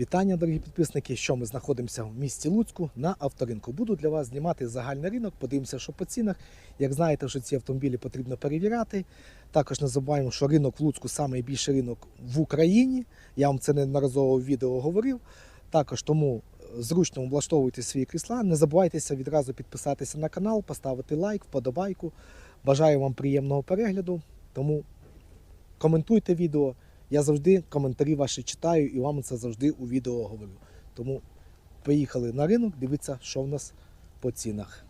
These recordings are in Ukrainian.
Вітання, дорогі підписники, що ми знаходимося в місті Луцьку на авторинку. Буду для вас знімати загальний ринок, подивимося, що по цінах. Як знаєте, що ці автомобілі потрібно перевіряти. Також не забуваємо, що ринок в Луцьку найбільший ринок в Україні. Я вам це неодноразово в відео говорив. Також тому зручно облаштовуйте свої крісла. Не забувайтеся відразу підписатися на канал, поставити лайк, вподобайку. Бажаю вам приємного перегляду. Тому коментуйте відео. Я завжди коментарі ваші читаю і вам це завжди у відео говорю. Тому поїхали на ринок, дивитися, що в нас по цінах.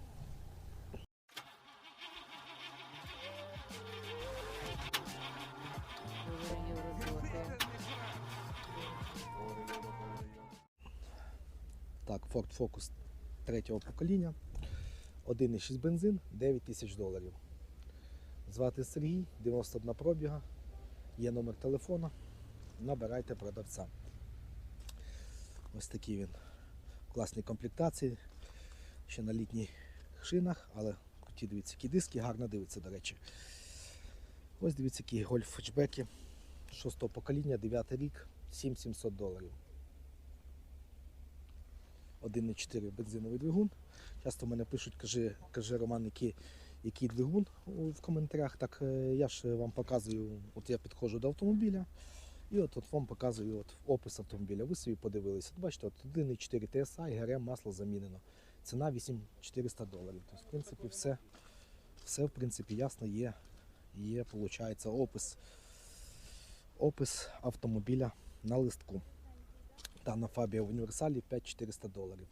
Так, Ford Focus третього покоління. 1,6 бензин, 9 тисяч доларів. Звати Сергій, 91 пробіга. Є номер телефона. Набирайте продавця. Ось такий він. В класній комплектації. Ще на літніх шинах, але ті дивіться, які диски, гарно дивиться, до речі. Ось дивіться, які гольф хетчбеки 6 покоління, 9 рік, 7700 доларів. 1,4 бензиновий двигун. Часто мене пишуть, кажи, кажи Роман, який, який двигун в коментарях. Так е, я ж вам показую, от я підходжу до автомобіля. І от, от вам показую от опис автомобіля. Ви собі подивилися. От бачите, от 1,4 TSI, ГРМ, масло замінено. Ціна 8400 доларів. Тобто, в принципі, все, все в принципі, ясно є. Є, виходить, опис, опис автомобіля на листку. Дана Фабія в універсалі 5400 доларів.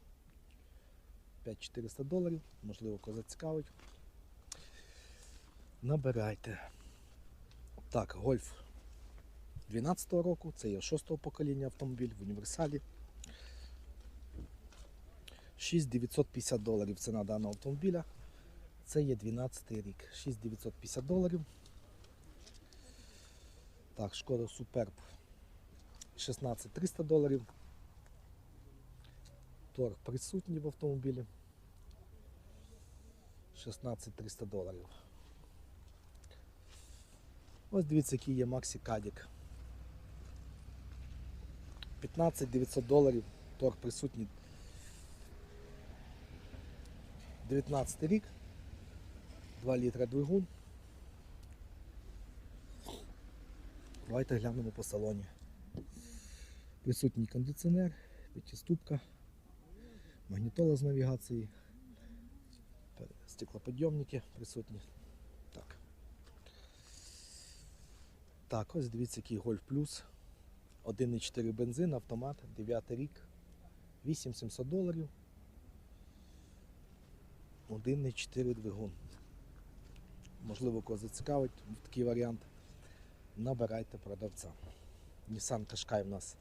5400 доларів, можливо, кого зацікавить. Набирайте. Так, гольф 12-го року, це є 6-го покоління автомобіль в універсалі. 6950 доларів ціна даного автомобіля. Це є 12 й рік. 6950 доларів. Так, шкода Superb 16300 доларів. Торг присутній в автомобілі. 16300 доларів. Ось дивіться, який є Maxi Caddick. 15 900 доларів. Торг присутній. 19 рік. 2 літра двигун. Давайте глянемо по салоні. Присутній кондиціонер, п'ятиступка, магнітола з навігації, стеклоподйомники присутні. Так. Так, ось дивіться, який Golf Plus. 1,4 бензин, автомат, 9 рік, 8700 доларів. 1,4 двигун. Можливо, кого зацікавить такий варіант. Набирайте продавця. Nissan Qashqai в нас.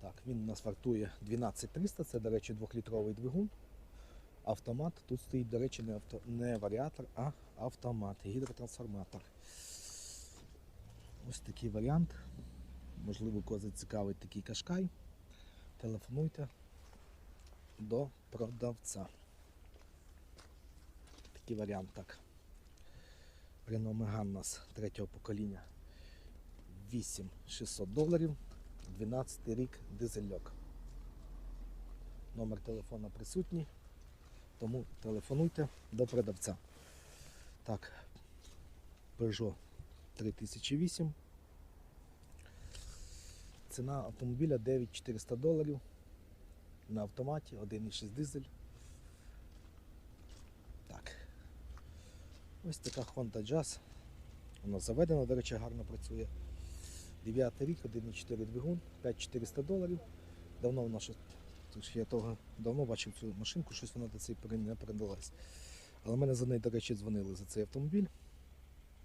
Так, він у нас вартує 12300, це, до речі, 2-літровий двигун. Автомат. Тут стоїть, до речі, не, авто, не варіатор, а автомат, гідротрансформатор. Ось такий варіант. Можливо, кого зацікавить такий кашкай. Телефонуйте до продавця. Такий варіант так. Renault Megane у нас третього покоління. 8600 доларів. 12 рік дизельок. Номер телефона присутній. Тому телефонуйте до продавця. Так, Peugeot 3008. Ціна автомобіля 9400 доларів. На автоматі 1,6 дизель. Так. Ось така Honda Jazz. Вона заведена, до речі, гарно працює. 9 рік, 1,4 двигун, 5400 доларів. Давно вона щось. Тож я того давно бачив цю машинку, щось вона до цієї не передалась. Але мене за неї, до речі, дзвонили за цей автомобіль.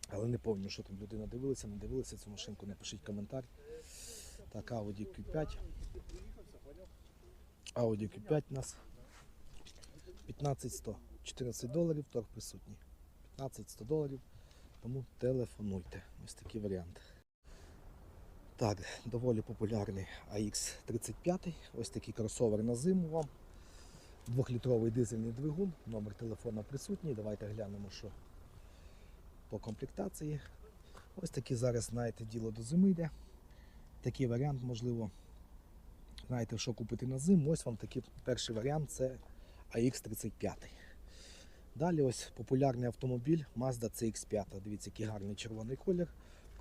Але не пам'ятаю, що там людина дивилася, не дивилася цю машинку, напишіть коментар. Так, Audi Q5. Audi Q5 у нас 15100, 14 доларів, торг присутній. 15-100 доларів. Тому телефонуйте. Ось такий варіант. Так, доволі популярний AX35. Ось такий кросовер на зиму вам. Двохлітровий дизельний двигун, номер телефона присутній. Давайте глянемо, що по комплектації. Ось такі зараз, знаєте, діло до зими йде. Такий варіант, можливо, знаєте, що купити на зиму, ось вам такий перший варіант це AX35. Далі ось популярний автомобіль Mazda CX5. Дивіться, який гарний червоний колір,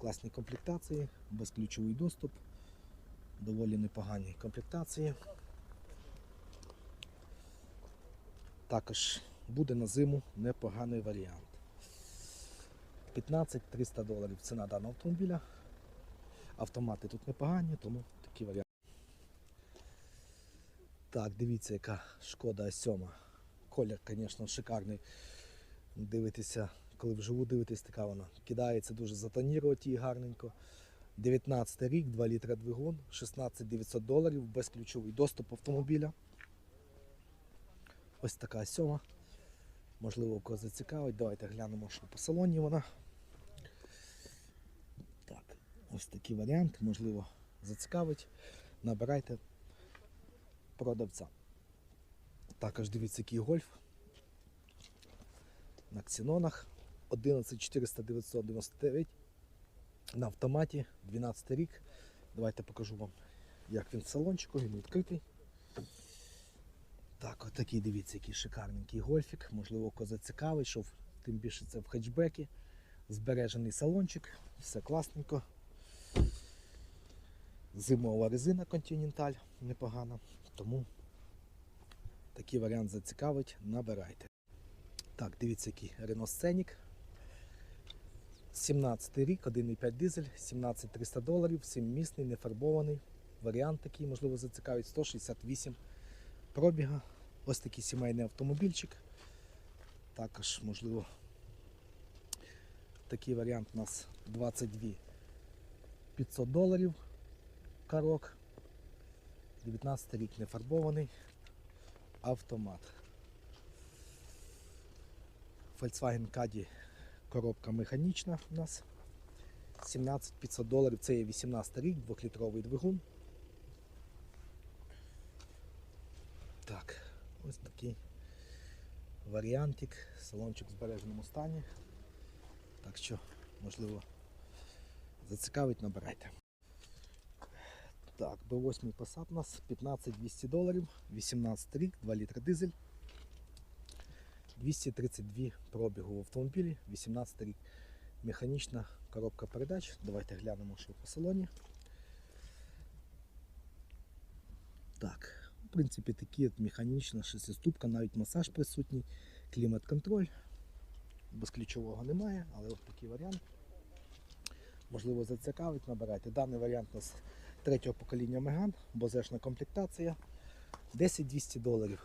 класні комплектації, безключовий доступ, доволі непогані комплектації. Також буде на зиму непоганий варіант. 15-300 доларів ціна даного автомобіля. Автомати тут непогані, тому такий варіант. Так, дивіться, яка шкода 7. Колір, звісно, шикарний. Дивитися, коли вживу дивитись, така вона кидається дуже затонірувати її гарненько. 19 рік, 2 літра двигун, 16 900 доларів, безключовий доступ автомобіля. Ось така сьома. Можливо, кого зацікавить. Давайте глянемо, що по салоні вона. Ось такий варіант, можливо, зацікавить. Набирайте продавця. Також дивіться, який гольф на ксенонах 11400 999 на автоматі 12 рік. Давайте покажу вам, як він в салончику, він відкритий. Так, от дивіться, який шикарненький гольфік. Можливо, кого зацікавить, що тим більше це в хетчбекі. Збережений салончик, все класненько. Зимова резина Continental непогана. Тому такий варіант зацікавить, набирайте. Так, дивіться, який Renault Scenic. 17 рік, 1,5 дизель, 17 300 доларів, 7-місний, нефарбований. Варіант такий, можливо, зацікавить 168 пробіга. Ось такий сімейний автомобільчик. Також, можливо, такий варіант у нас 22 500 доларів. Карок. 19 рік не фарбований. Автомат. Volkswagen Caddy коробка механічна у нас. 17 500 доларів. Це є 18 рік, 2-літровий двигун. Так, ось такий варіантик. Салончик в збереженому стані. Так що, можливо, зацікавить, набирайте. Так, B8 Passat у нас 15 200 доларів, 18 рік, 2 літра дизель. 232 пробігу в автомобілі, 18 рік. Механічна коробка передач. Давайте глянемо, що по салоні. Так, в принципі, такі от механічна шестиступка, навіть масаж присутній, клімат-контроль. Безключового немає, але от такий варіант. Можливо, зацікавить, набирайте. Даний варіант у нас третього покоління Меган, бозешна комплектація. 10-200 доларів.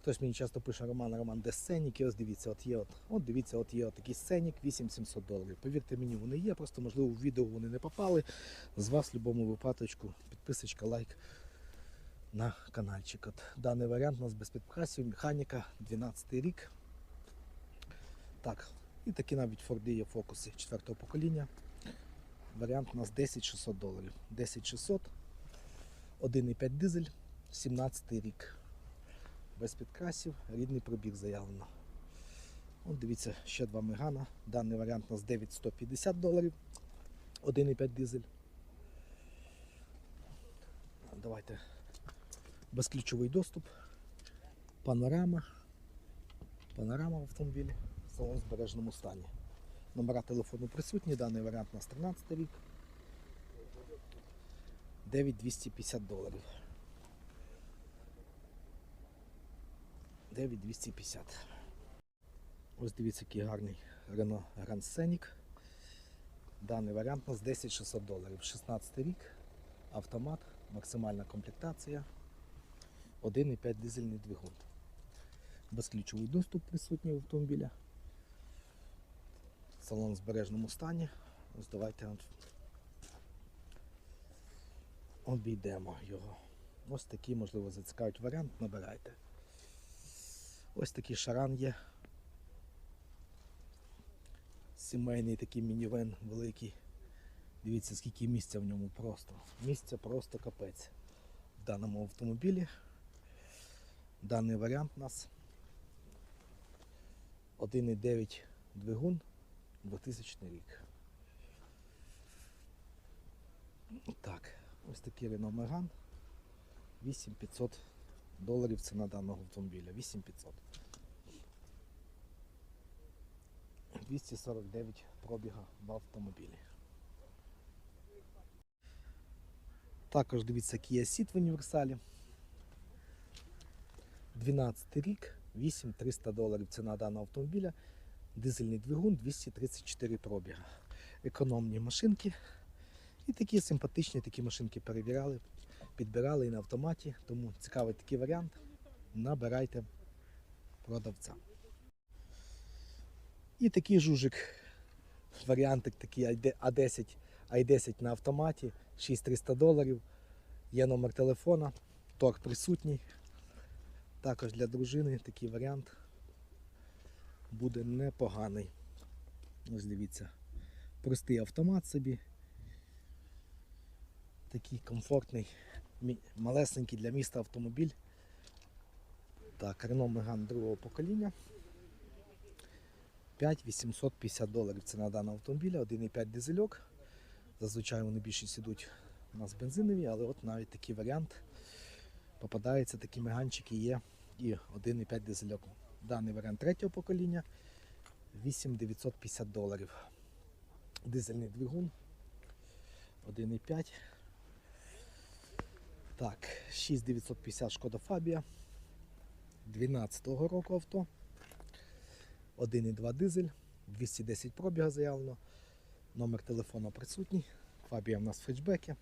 Хтось мені часто пише Роман, Роман, де сценіки? Ось дивіться, от є от, от дивіться, от є от такий сценік 8700 доларів. Повірте мені, вони є, просто можливо в відео вони не попали. З вас в будь-якому випадочку підписочка, лайк на каналчик. От даний варіант у нас без підкрасів, механіка, 12 рік. Так, і такі навіть Форди є фокуси 4 покоління. Варіант у нас 10600 доларів. 10600, 1,5 дизель, 17 рік. Без підкрасів, рідний пробіг заявлено. От дивіться, ще два мегана. Даний варіант у нас 9150 доларів. 1,5 дизель. Давайте безключовий доступ. Панорама. Панорама в автомобілі. Салон в збереженому стані. Номера телефону присутні, даний варіант у нас 13 рік. 9250 доларів. 9250. Ось дивіться, який гарний Renault Grand Scenic. Даний варіант у нас 10600 доларів. 16 рік, автомат, максимальна комплектація, 1,5 дизельний двигун. Безключовий доступ присутній в автомобіля. Салон в збережному стані. Ось давайте обійдемо його. Ось такий, можливо, зацікавить варіант, набирайте. Ось такий шаран є. Сімейний такий мінівен великий. Дивіться, скільки місця в ньому просто. Місця просто капець. В даному автомобілі. Даний варіант у нас 1,9 двигун 2000 рік. Так, ось такий Renault Megane. 8500 доларів ціна даного автомобіля. 8500. 249 пробіга в автомобілі. Також дивіться Kia Ceed в універсалі. 12 рік, 8300 доларів ціна даного автомобіля. Дизельний двигун 234 пробіга. Економні машинки. І такі симпатичні такі машинки перевіряли, підбирали і на автоматі. Тому цікавий такий варіант. Набирайте продавця. І такий жужик, варіантик такий А10, i10 на автоматі, 6300 доларів. Є номер телефона, торг присутній. Також для дружини такий варіант буде непоганий. Ось дивіться, простий автомат собі. Такий комфортний, малесенький для міста автомобіль. Так, Renault Megane другого покоління. 5850 доларів ціна даного автомобіля, 1,5 дизельок. Зазвичай вони більшість ідуть у нас бензинові, але от навіть такий варіант попадається, такі меганчики є і 1,5 дизельок. Даний варіант третього покоління 8950 доларів. Дизельний двигун 1,5. Так, 6950 шкода Фабія. 12-го року авто. 1,2 дизель, 210 пробіга заявлено. Номер телефону присутній. Фабія в нас в хетчбекі.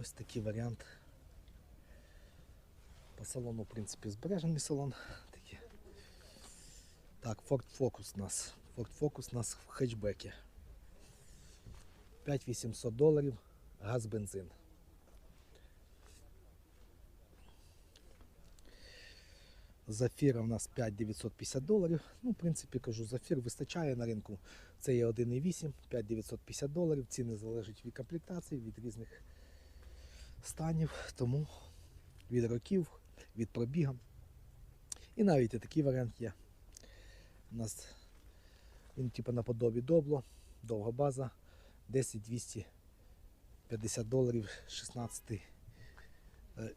Ось такий варіант. По салону, в принципі, збережений салон. Такі. Так, Ford Focus у нас. Ford Focus у нас в хетчбекі. 5800 доларів, газ бензин. Зафіра у нас 5950 доларів. Ну, в принципі, кажу, зафір вистачає на ринку. Це є 1,8, 5950 доларів. Ціни залежать від комплектації, від різних станів, тому від років, від пробіга. І навіть і такий варіант є. У нас він типу наподобі добло, довга база, 10 250 доларів, 16 е,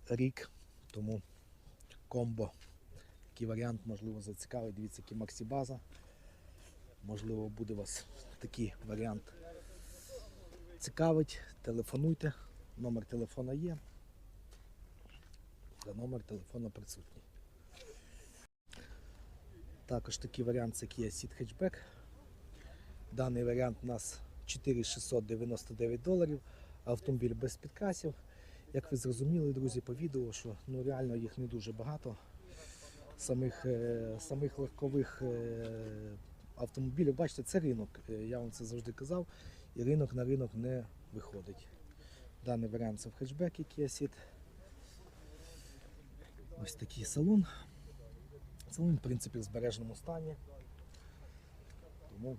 рік. Тому комбо. Такий варіант, можливо, зацікавить. Дивіться, який Максі база. Можливо, буде вас такий варіант цікавить. Телефонуйте. Номер телефона є. Та номер телефона присутній. Також такий варіант це Kia Ceed Hatchback. Даний варіант у нас 4699 доларів. Автомобіль без підкасів. Як ви зрозуміли, друзі, по відео, що ну, реально їх не дуже багато. Самих, е, самих легкових е, автомобілів, бачите, це ринок. Е, Я вам це завжди казав. І ринок на ринок не виходить. Даний варіант це в хетчбекі Kia Ceed. Ось такий салон. Салон, в принципі, в збереженому стані. Тому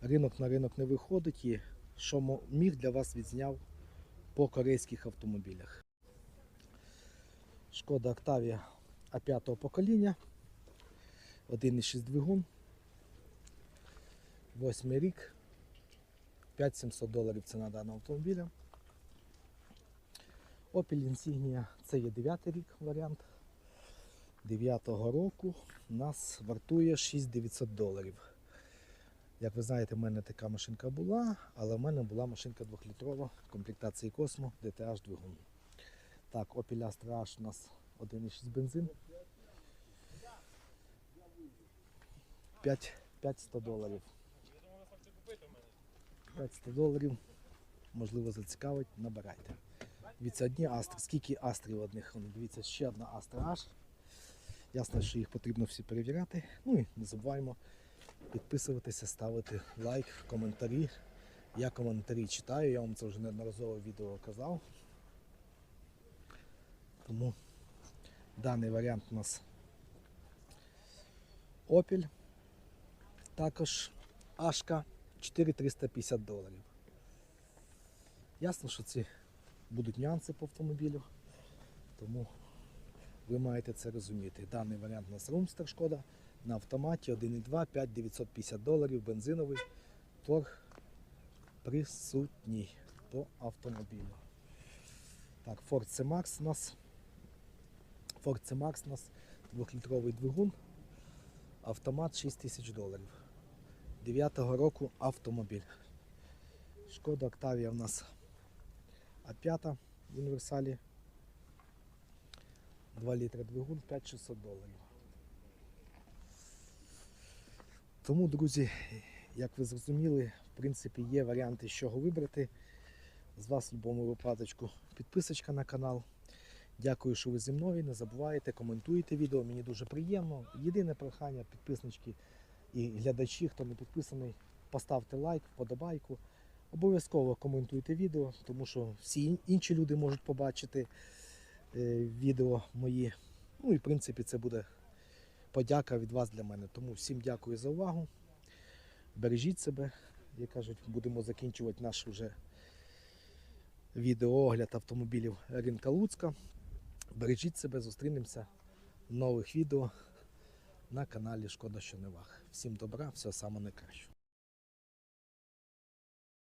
ринок на ринок не виходить і що міг для вас відзняв по корейських автомобілях. Шкода Octavia А5 покоління. 1,6 двигун. Восьмий рік. 5700 доларів ціна даного автомобіля. Opel Insignia це є 9 рік варіант. 9-го року нас вартує 6900 доларів. Як ви знаєте, в мене така машинка була, але в мене була машинка 2-літрова комплектації Cosmo DTH двигун. Так, Opel Astra H у нас 1,6 бензин. 5, 500 доларів. 500 доларів. Можливо, зацікавить, набирайте. Дивіться, одні астри. Скільки астрів одних? Дивіться, ще одна Astra H. Ясно, що їх потрібно всі перевіряти. Ну і не забуваємо підписуватися, ставити лайк, коментарі. Я коментарі читаю, я вам це вже неодноразово відео казав. Тому даний варіант у нас Opel. Також Ашка 4350 доларів. Ясно, що ці будуть нюанси по автомобілю, тому ви маєте це розуміти. Даний варіант у нас Румстер шкода на автоматі 1,2, 5950 доларів, бензиновий, торг присутній. по автомобілю. Так, Ford C-Max у нас. Ford C-Max у нас 2-літровий двигун. Автомат 6 тисяч доларів. 9-го року автомобіль. Шкода Октавія у нас А5 в універсалі. 2 літра двигун 5600 доларів. Тому, друзі, як ви зрозуміли, в принципі, є варіанти, з чого вибрати. З вас в будь-якому випадку підписочка на канал. Дякую, що ви зі мною. Не забувайте, коментуйте відео, мені дуже приємно. Єдине прохання, підписнички і глядачі, хто не підписаний, поставте лайк, вподобайку. Обов'язково коментуйте відео, тому що всі інші люди можуть побачити е, відео мої. Ну і в принципі це буде подяка від вас для мене. Тому всім дякую за увагу. Бережіть себе, як кажуть, будемо закінчувати наш вже відеоогляд автомобілів ринка Луцька. Бережіть себе, зустрінемося в нових відео на каналі Шкода що не ваг. Всім добра, всього самого найкращого.